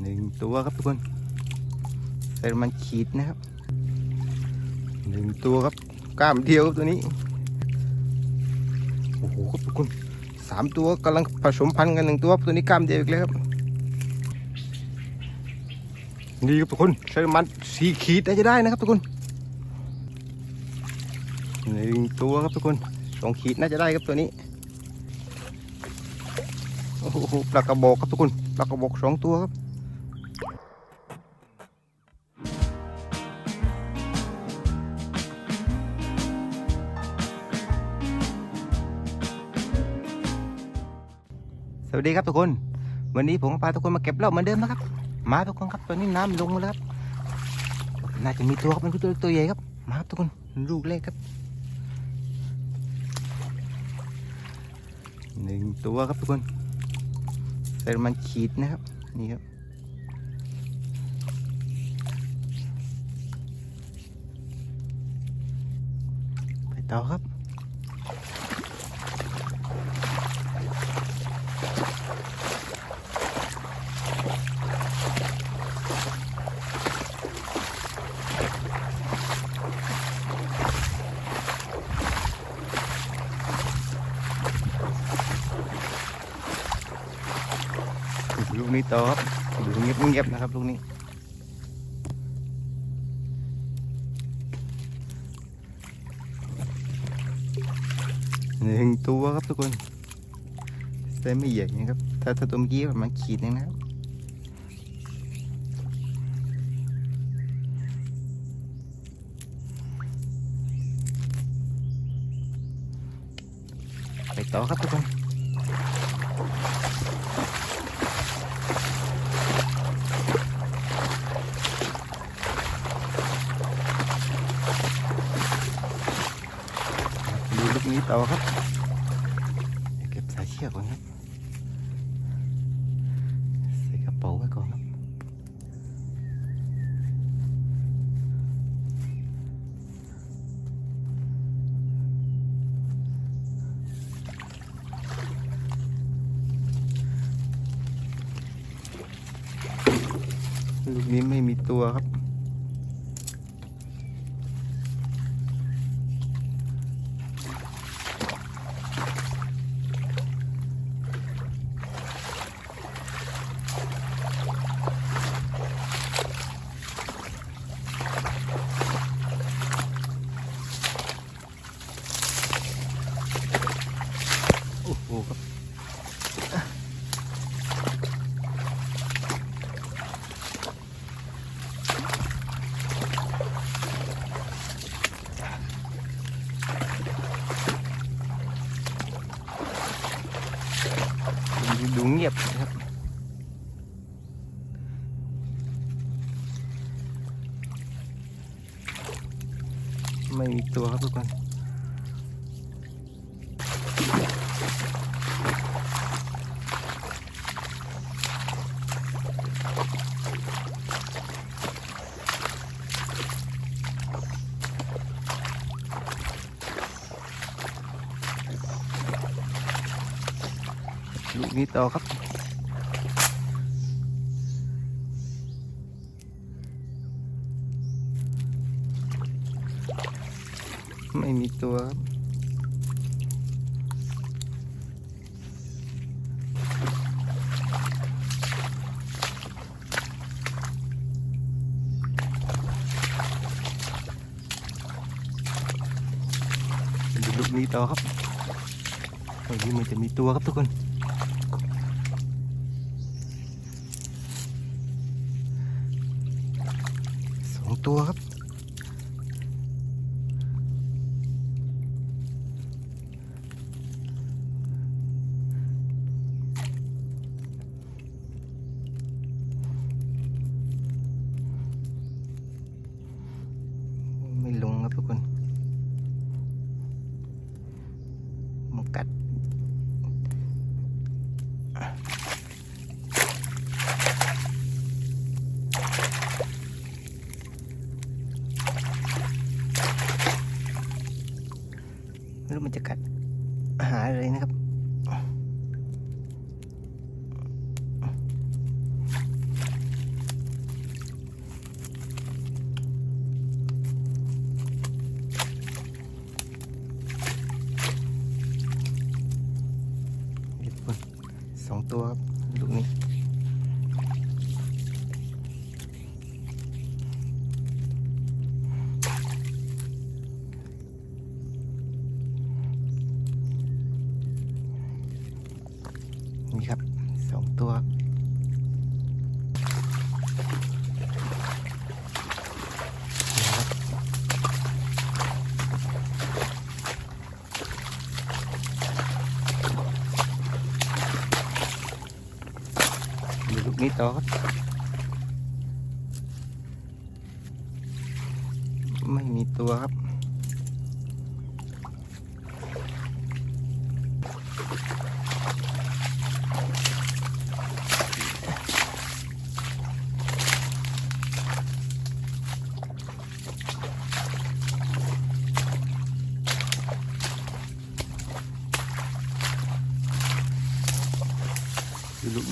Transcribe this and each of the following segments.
หนึ่งตัวครับทุกคนใส่มันขีดนะครับหนึ่งตัวครับกล้ามเดียวครับตัวนี้โอ้โหครับทุกคนสามตัวกำลังผสมพันธุ์กันหนึ่งตัวตัวนี้กล้ามเดียวอีกแล้วครับนี่ครับทุกคนใส่มันสีขีดน่าจะได้นะครับทุกคนหนึ่งตัวครับทุกคนสองขีดน่าจะได้ครับตัวนี้โอ้โหปลากระบอกครับทุกคนปลากระบอกสองตัวครับ วัสดีครับทุกคน วันนี้ผมพาทุกคนมาเก็บเหล้าเหมือนเดิมนะครับ มาทุกคนครับตอนนี้น้ำลงมาแล้วครับ น่าจะมีตัวครับมันคือตัวตัวใหญ่ครับ มาครับทุกคนลูกเล็กครับหนึ่งตัวครับทุกคนใส่มันขีดนะครับนี่ครับไปต่อครับ ลูกนี้ต่อครับดูเงียบเงียบๆนะครับลูกนี้หนึ่งตัวครับทุกคนแต่ไม่ใหญ่นะครับ ถ้าถ้าตัวเมื่อกี้มาณขีดนึงนะครับไปต่อครับทุกคน ดูลูกนี้ต่อครับเก็บสายเชือกก่อนครับใส่กระเป๋าไว้ก่อนครับลูกนี้ไม่มีตัวครับ โอ้โหครับดูเงียบนะครับ ไม่มีตัวครับทุกคน ลู กนี้ต่อครับ ไม่มีตัวครับลูกนี้ต่อครับตรงนี้มันจะมีตัวครับทุกคน สอง ตัวครับ ไม่ลงครับทุกคนมันกัด ไม่รู้มันจะกัดหาอะไรนะครับ ตัวครับลูกนี้ นี่ครับสองตัวนะครับดูลูกนี้ต่อครับไม่มีตัวครับ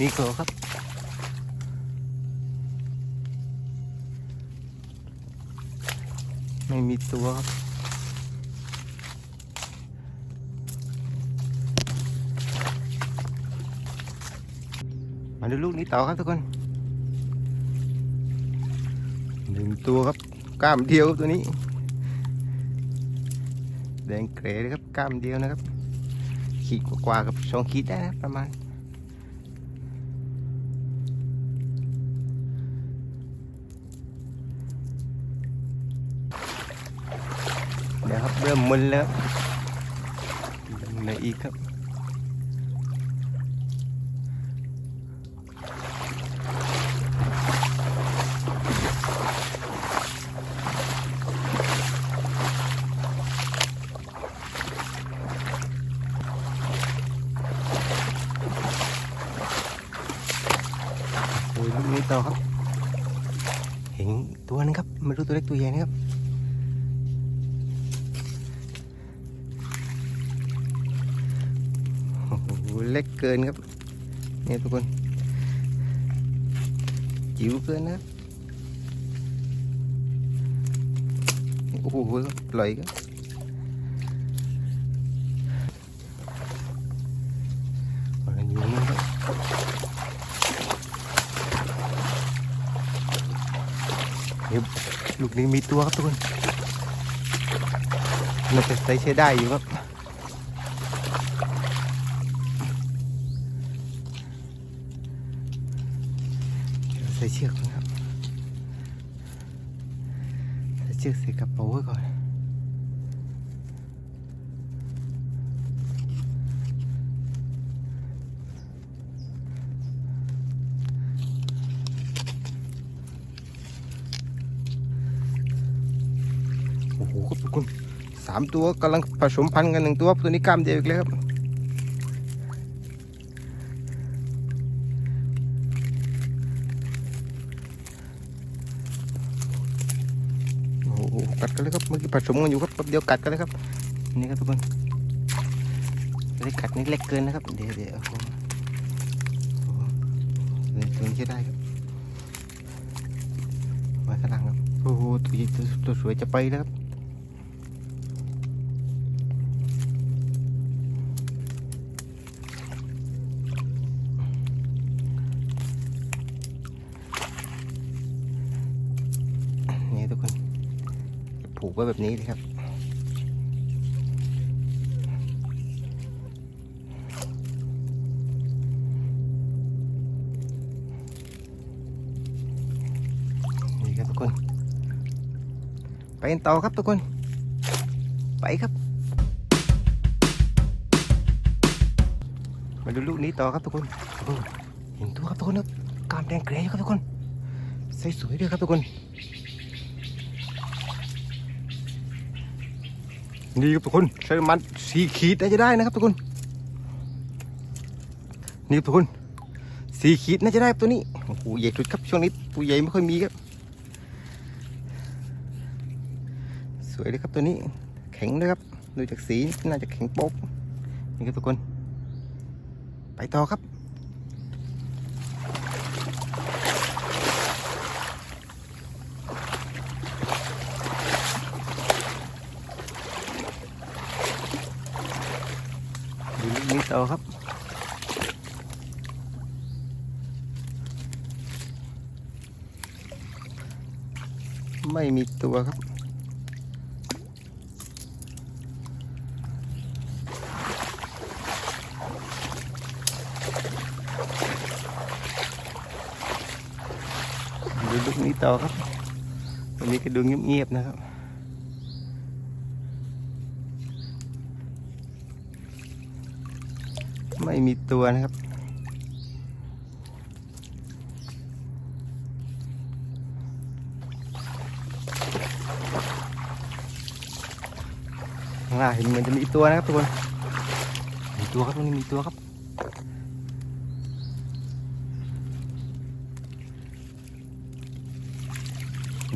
นี้ก่อนครับ ไม่มีตัวครับมาดูลูกนี้ต่อครับทุกคนหนึ่งตัวครับกล้ามเดียวครับตัวนี้ แดงเกรเลยครับกล้ามเดียวนะครับ ขีดกว่าๆกับสองขีดได้นะประมาณ เดี๋ยวครับเริ่มมึนแล้วยังเหลืออีกครับโอ้ยลูกนี้ต่อครับ เห็นตัวนึงครับไม่รู้ตัวเล็กตัวใหญ่นะครับ โอ้โห เล็กเกินครับเนี่ยทุกคนจิ๋วเกินนะโอ้โหปล่อยครับอะไรอยู่นี่ครับเดี๋ยลูกนี้มีตัวครับทุกคนมันจะใช้ใช้ได้อยู่ครับ ใส่เชือกก่อนครับใส่เชือกใส่กระเป๋าไว้ก่อนโอ้โหครับทุกคนสามตัวกำลังผสมพันธุ์กันหนึ่งตัวตัวนี้กล้ามเดียวอีกแล้วครับ โอ้โห กันเลยครับเมื่อกี้ผสมกันอยู่ครับแป๊บเดียวกัดกันเลยครับนี่ครับทุกคนเล็กกัดนี่เล็กเกินนะครับเดี๋ยวเดี๋ยวโอ้โหเดี๋ยวตัวนี้ได้ครับไว้ข้างหลังครับโอ้โหตัวใหญ่ตัวตัวสวยจะไปแล้วครับนี่ทุกคนจะผูก ไว้แบบนี้เลยครับ นี่ครับทุกคน ไปกันต่อครับทุกคน ไปครับ มาดูลูกนี้ต่อครับทุกคน เห็นตัวครับทุกคนครับกลามแดงเกรย์ครับทุกคน ใส่สวยด้วยครับทุกคน นี่ครับทุกคนใช้มันสีขีดน่าจะได้นะครับทุกคน นี่ครับทุกคนสีขีดน่าจะได้ตัวนี้โอ้โหใหญ่สุดครับช่วงนี้ตัวใหญ่ไม่ค่อยมีครับ สวยเลยครับตัวนี้ แข็งเลยครับดูจากสีน่าจะแข็งโป๊กนี่ครับทุกคน ไปต่อครับ เอาครับ ไม่มีตัวครับ ดูลูกนี้ต่อครับ วันนี้ก็ดูเงียบๆนะครับ ไม่มีตัวนะครับ ข้างล่างเห็นเหมือนจะมีตัวนะครับทุกคน มีตัวครับตรงนี้มีตัวครับ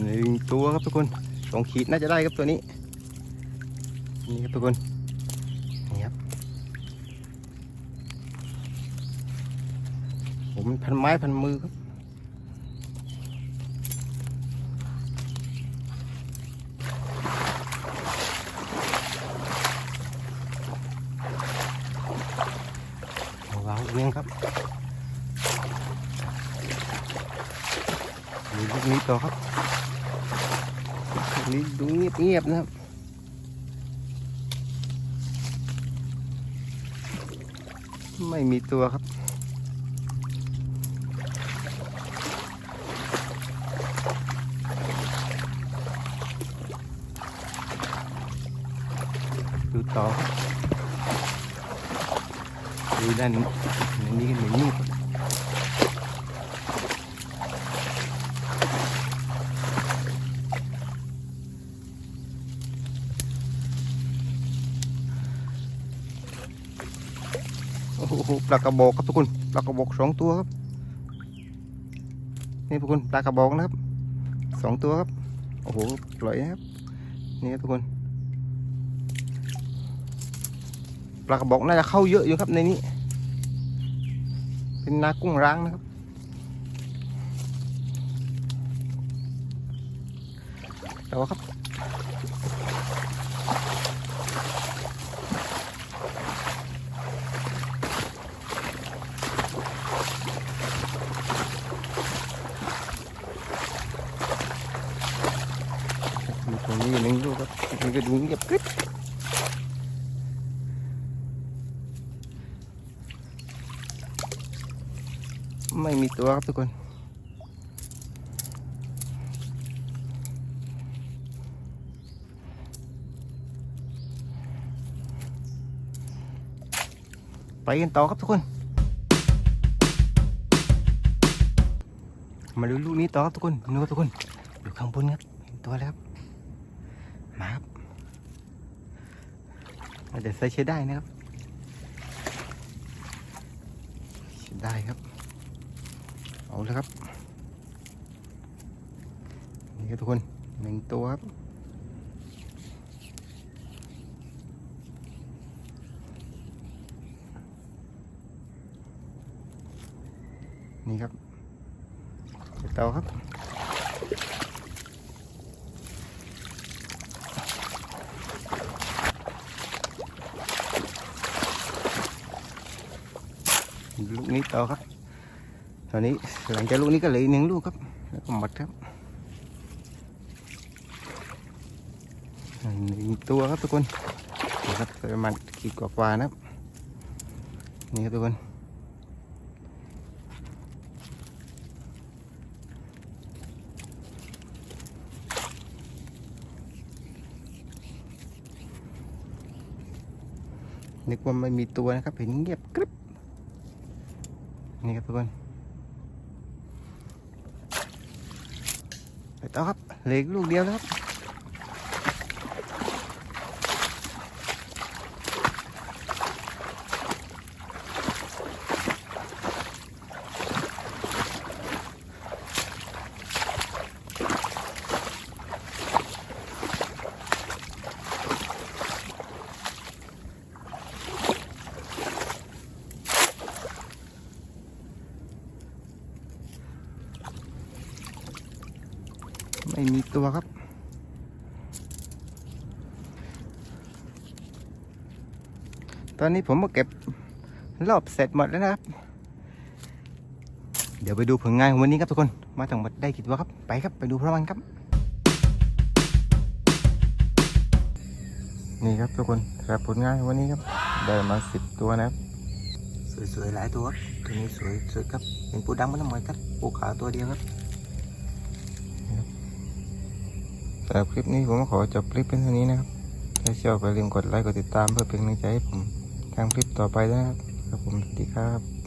หนึ่งตัวครับทุกคนสองขีดน่าจะได้ครับตัวนี้ นี่ครับทุกคนครับ ผมพันไม้พันมือครับเอาวางเรียงครับดูลูกนี้ต่อครับลูกนี้ดูเงียบเงียบๆนะครับไม่มีตัวครับ ดูต่อครับดูด้านนี้อันนี้ก็เหมือนนี่ครับโอ้โหปลากระบอกครับทุกคนปลากระบอกสองตัวครับนี่ทุกคนปลากระบอกนะครับสองตัวครับโอ้โหปล่อยนะครับนี่ครับทุกคน ปลากระบอกน่าจะเข้าเยอะอยู่ครับในนี้ เป็นนากุ้งร้างนะครับ แต่ว่าครับมีตรงนี้หนึ่งลูกครับมันก็ดูเงียบกริบ ไม่มีตัวครับทุกคน ไปกันต่อครับทุกคน มาดูลูกนี้ต่อครับทุกคนดูครับทุกคนอยู่ข้างบนครับเห็นตัวแล้วครับมาครับอาจจะใส่ใช้ได้นะครับใช้ได้ครับ เอาแล้วครับ นี่ครับทุกคนหนึ่งตัวครับนี่ครับเดี๋ยวเตาครับ ลูกนี้ต่อครับ ตอนนี้หลังจากลูกนี้ก็เหลืออีกหนึ่งลูกครับ แล้วก็หมดครับหนึ่งตัวครับทุกคนนี่ครับประมาณขีดกว่าๆนะครับ นี่ครับทุกคนนึกว่าไม่มีตัวนะครับ เห็นเงียบกริบนี่ครับทุกคน ไปต่อครับเหลืออีกลูกเดียวแล้วครับ ตัวครับ ตอนนี้ผมมาเก็บรอบเสร็จหมดแล้วนะครับ เดี๋ยวไปดูผลงานของวันนี้ครับทุกคน มาทั้งหมดได้กี่ตัวครับ ไปครับไปดูพร้อมกันครับ นี่ครับทุกคนรับผลงานวันนี้ครับ ได้มาสิบตัวนะครับ สวยๆหลายตัวตัวนี้สวยสุดครับเป็นปูดำมันละมอยครับปูขาวตัวเดียวครับ สำหรับคลิปนี้ผมขอจบคลิปเป็นเท่านี้นะครับ ถ้าชอบอย่าลืมกดไลค์กดติดตามเพื่อเป็นกำลังใจให้ผมทำคลิปต่อไปนะครับ ครับผมสวัสดีครับ